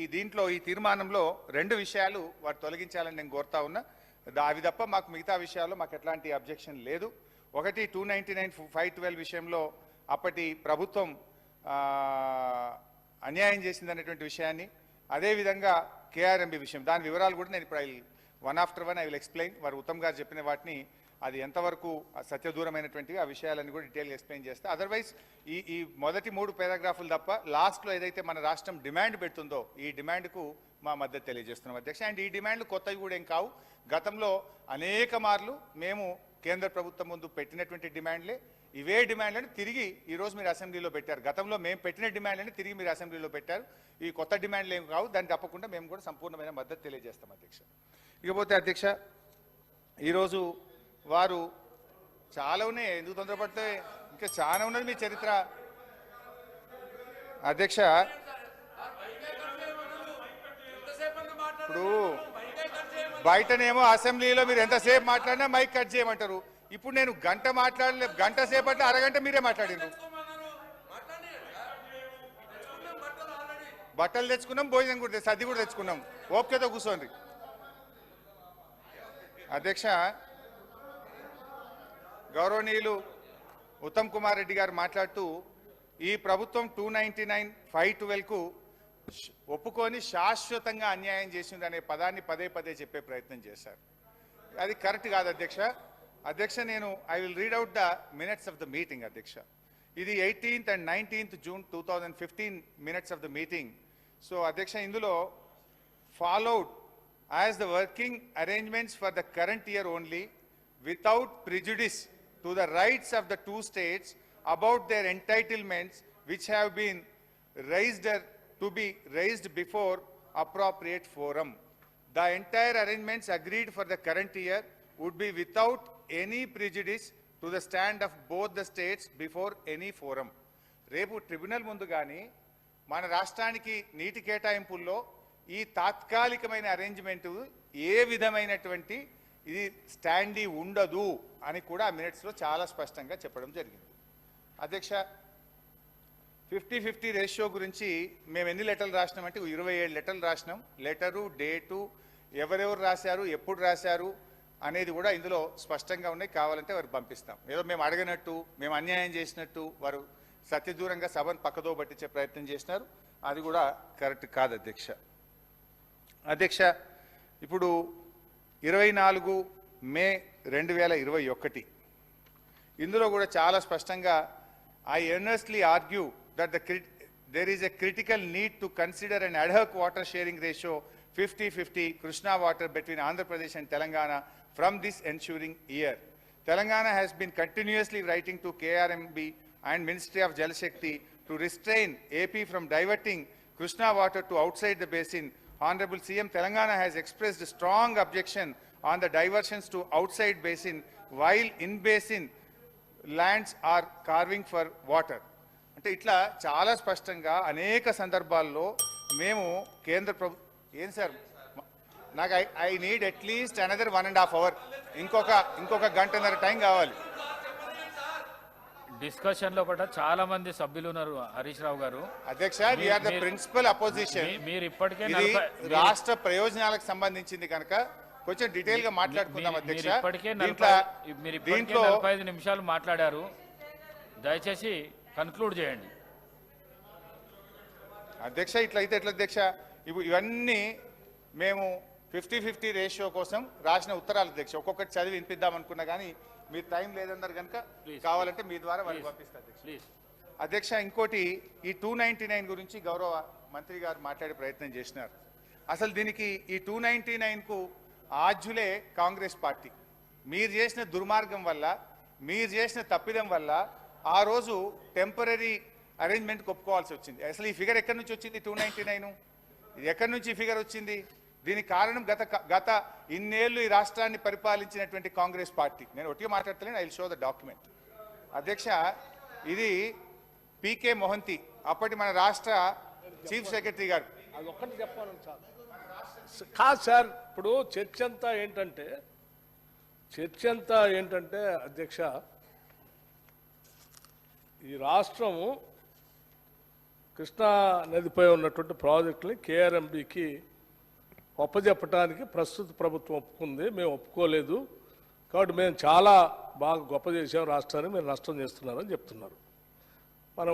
ఈ దీంట్లో ఈ తీర్మానంలో రెండు విషయాలు వారు తొలగించాలని నేను కోరుతా ఉన్నా. అవి తప్ప మాకు మిగతా విషయాల్లో మాకు ఎట్లాంటి అబ్జెక్షన్ లేదు. ఒకటి two ninety nine five twelve విషయంలో అప్పటి ప్రభుత్వం అన్యాయం అన్యాయం చేసిందనేటువంటి విషయాన్ని అదేవిధంగా కేఆర్ఎంబి విషయం. దాని వివరాలు కూడా నేను ఇప్పుడు one after one I will explain. వారు ఉత్తమ్ గారు చెప్పిన వాటిని అది ఎంతవరకు సత్యదూరమైనటువంటివి ఆ విషయాలన్నీ కూడా డీటెయిల్గా ఎక్స్ప్లెయిన్ చేస్తే. అదర్వైజ్ ఈ ఈ మొదటి మూడు పారాగ్రాఫులు తప్ప లాస్ట్లో ఏదైతే మన రాష్ట్రం డిమాండ్ పెడుతుందో ఈ డిమాండ్కు మా మద్దతు తెలియజేస్తున్నాం అధ్యక్ష. అండ్ ఈ డిమాండ్లు కొత్తవి కూడా ఏం కావు. గతంలో అనేక మార్లు మేము కేంద్ర ప్రభుత్వం ముందు పెట్టినటువంటి డిమాండ్లే ఇవే డిమాండ్లను తిరిగి ఈ రోజు మీరు అసెంబ్లీలో పెట్టారు. గతంలో మేము పెట్టిన డిమాండ్లని తిరిగి మీరు అసెంబ్లీలో పెట్టారు. ఈ కొత్త డిమాండ్లు ఏం కావు. దాన్ని తప్పకుండా మేము కూడా సంపూర్ణమైన మద్దతు తెలియజేస్తాం అధ్యక్ష. ఇకపోతే అధ్యక్ష ఈరోజు వారు చాలా ఉన్నాయి. ఎందుకు తొందరపడితే ఇంకా చాలా ఉన్నది మీ చరిత్ర. అధ్యక్ష ఇప్పుడు బయటనేమో అసెంబ్లీలో మీరు ఎంతసేపు మాట్లాడినా మైక్ కట్ చేయమంటారు. ఇప్పుడు నేను గంట మాట్లాడలే గంట సేపట్లో అరగంట మీరే మాట్లాడిండ్రు బట్టలు తెచ్చుకున్నాం భోజనం కూడా తెచ్చు- సర్ది కూడా తెచ్చుకున్నాం. ఓపికతో కూర్చోండి. అధ్యక్ష గౌరవనీయులు ఉత్తమ్ కుమార్ రెడ్డి గారు మాట్లాడుతూ ఈ ప్రభుత్వం టూ నైన్టీ నైన్ ఫైవ్ ట్వెల్వ్కు ఒప్పుకొని శాశ్వతంగా అన్యాయం చేసింది అనే పదాన్ని పదే పదే చెప్పే ప్రయత్నం చేశారు. అది కరెక్ట్ కాదు అధ్యక్ష. అధ్యక్ష నేను I will read out the minutes of the meeting అధ్యక్ష. ఇది eighteenth and nineteenth June two thousand fifteen minutes of the meeting so అధ్యక్ష ఇందులో followed as the working arrangements for the current year only without prejudice to the rights of the two states about their entitlements which have been raised to be raised before appropriate forum. The entire arrangements agreed for the current year would be without any prejudice to the stand of both the states before any forum. రేపు tribunal ముందు కానీ మన రాష్ట్రానికి నీటి కేటాయింపుల్లో ఈ తాత్కాలికమైన arrangement ఏ విధమైనటువంటి ఇది స్టాండీ ఉండదు అని కూడా ఆ మినిట్స్లో చాలా స్పష్టంగా చెప్పడం జరిగింది. అధ్యక్ష ఫిఫ్టీ ఫిఫ్టీ రేషియో గురించి మేము ఎన్ని లెటర్లు రాసినామంటే ఇరవై ఏడు లెటర్లు రాసినాం. లెటరు డేటు ఎవరెవరు రాశారు ఎప్పుడు రాశారు అనేది కూడా ఇందులో స్పష్టంగా ఉన్నాయి. కావాలంటే వారు పంపిస్తాం. ఏదో మేము అడగనట్టు మేము అన్యాయం చేసినట్టు వారు సత్యదూరంగా సభను పక్కదో పట్టించే ప్రయత్నం చేసినారు. అది కూడా కరెక్ట్ కాదు అధ్యక్ష. అధ్యక్ష ఇప్పుడు ఇరవై నాలుగు మే రెండు వేల ఇరవై ఒకటి. ఇందులో కూడా చాలా స్పష్టంగా I earnestly argue that the there is a critical need to consider and ad hoc water sharing ratio fifty fifty Krishna water between Andhra Pradesh and Telangana from this ensuring year Telangana has been continuously writing to KRMB and ministry of Jal Shakti to restrain AP from diverting Krishna water to outside the basin Honorable CM Telangana has expressed strong objection on the diversions to outside basin while in basin lands are carving for water అంటే ఇట్లా చాలా స్పష్టంగా అనేక సందర్భాల్లో మేము కేంద్ర ప్రభు ఏం sir నాకు I I need at least another one and half hour ఇంకొక ఇంకొక గంటన్నర టైం కావాలి డిస్కషన్లో కూడా చాలా మంది సభ్యులు ఉన్నారు హరీష్ రావు గారు. అధ్యక్ష ద ప్రిన్సిపల్ అపోజిషన్ మీరు ఇప్పటికే రాష్ట్ర ప్రయోజనాలకు సంబంధించింది కనుక కొంచెం డీటెయిల్గా మాట్లాడుకుందాం అధ్యక్ష. ఇప్పటికే దీంట్లో నలభై మీరు ఇప్పటికే దీంట్లో నలభై ఐదు నిమిషాలు మాట్లాడారు. దయచేసి కన్క్లూడ్ చేయండి. అధ్యక్ష ఇట్లయితే ఎట్లా అధ్యక్ష? ఇవి ఇవన్నీ మేము ఫిఫ్టీ ఫిఫ్టీ రేషియో కోసం రాసిన ఉత్తరాలు అధ్యక్ష. ఒక్కొక్కటి చదివి వినిపిద్దాం అనుకున్నా కానీ మీరు టైం లేదన్నారు కనుక కావాలంటే మీ ద్వారా వాళ్ళు Please. పంపిస్తారు అధ్యక్ష. ఇంకోటి ఈ టూ నైన్టీ నైన్ గురించి గౌరవ మంత్రి గారు మాట్లాడే ప్రయత్నం చేసినారు. అసలు దీనికి ఈ టూ నైన్టీ నైన్కు ఆద్యులే కాంగ్రెస్ పార్టీ. మీరు చేసిన దుర్మార్గం వల్ల మీరు చేసిన తప్పిదం వల్ల ఆ రోజు టెంపరీ అరేంజ్మెంట్ ఒప్పుకోవాల్సి వచ్చింది. అసలు ఈ ఫిగర్ ఎక్కడి నుంచి వచ్చింది టూ నైన్టీ నైన్ ఇది ఎక్కడి నుంచి ఈ ఫిగర్ వచ్చింది? దీనికి కారణం గత గత ఇన్నేళ్ళు ఈ రాష్ట్రాన్ని పరిపాలించినటువంటి కాంగ్రెస్ పార్టీ. నేను ఒట్టిగా మాట్లాడతలేను ఐ షో ద డాక్యుమెంట్. అధ్యక్ష ఇది పీకే మొహంతి అప్పటి మన రాష్ట్ర చీఫ్ సెక్రటరీ గారు. అది ఒక్కటి చెప్పాను సార్ కాదు సార్ ఇప్పుడు చర్చ అంతా ఏంటంటే చర్చ అంతా ఏంటంటే అధ్యక్ష ఈ రాష్ట్రము కృష్ణా నదిపై ఉన్నటువంటి ప్రాజెక్టుని కేఆర్ఎంబికి ఒప్పజెప్పడానికి ప్రస్తుత ప్రభుత్వం ఒప్పుకుంది. మేము ఒప్పుకోలేదు. కాబట్టి మేము చాలా బాగా గొప్ప చేసాం రాష్ట్రాన్ని. మీరు నష్టం చేస్తున్నారని చెప్తున్నారు.